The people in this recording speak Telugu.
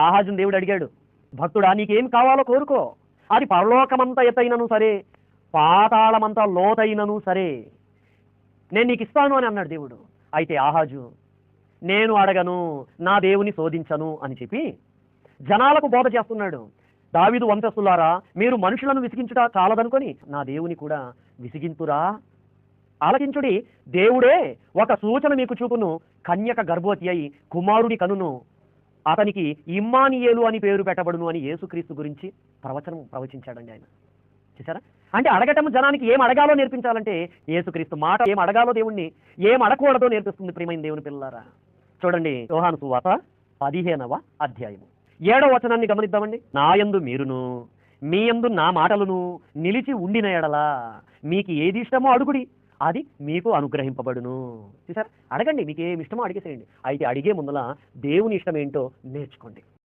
ఆహాజుని దేవుడు అడిగాడు భక్తుడా నీకేం కావాలో కోరుకో. అది పరలోకమంత ఎత్తైనను సరే పాతాళమంతా లోతైనను సరే. నేను నీకు ఇస్తాను అని అన్నాడు దేవుడు. అయితే ఆహాజు నేను అడగను నా దేవుని శోధించను అని చెప్పి జనాలకు బోధ చేస్తున్నాడు. దావిదు వంశస్థులారా మీరు మనుషులను విసిగించుట చాలదనుకొని నా దేవుని కూడా విసిగింతురా? ఆలకించుడి దేవుడే ఒక సూచన మీకు చూపును. కన్యక గర్భవతి అయి కుమారుడి కనును అతనికి ఇమ్మానియేలు అని పేరు పెట్టబడును అని యేసుక్రీస్తు గురించి ప్రవచనం ప్రవచించాడండి ఆయన. చూసారా అంటే అడగటం జనానికి ఏం అడగాలో నేర్పించాలంటే యేసుక్రీస్తు మాట ఏం అడగాలో దేవుణ్ణి ఏం అడగకూడదో నేర్పిస్తుంది ప్రియమైన దేవుని పిల్లలారా. చూడండి యోహాను సువాత పదిహేనవ అధ్యాయము. ఏడవ వచనాన్ని గమనిద్దామండి. నాయందు మీరును మీ యందు నా మాటలను నిలిచి ఉండిన ఎడలా మీకు ఏది ఇష్టమో అడుగుడి. అది మీకు అనుగ్రహింపబడును. చూసారు అడగండి మీకు ఏమి ఇష్టమో అడిగేసేయండి. అయితే అడిగే ముందల దేవుని ఇష్టం ఏంటో నేర్చుకోండి.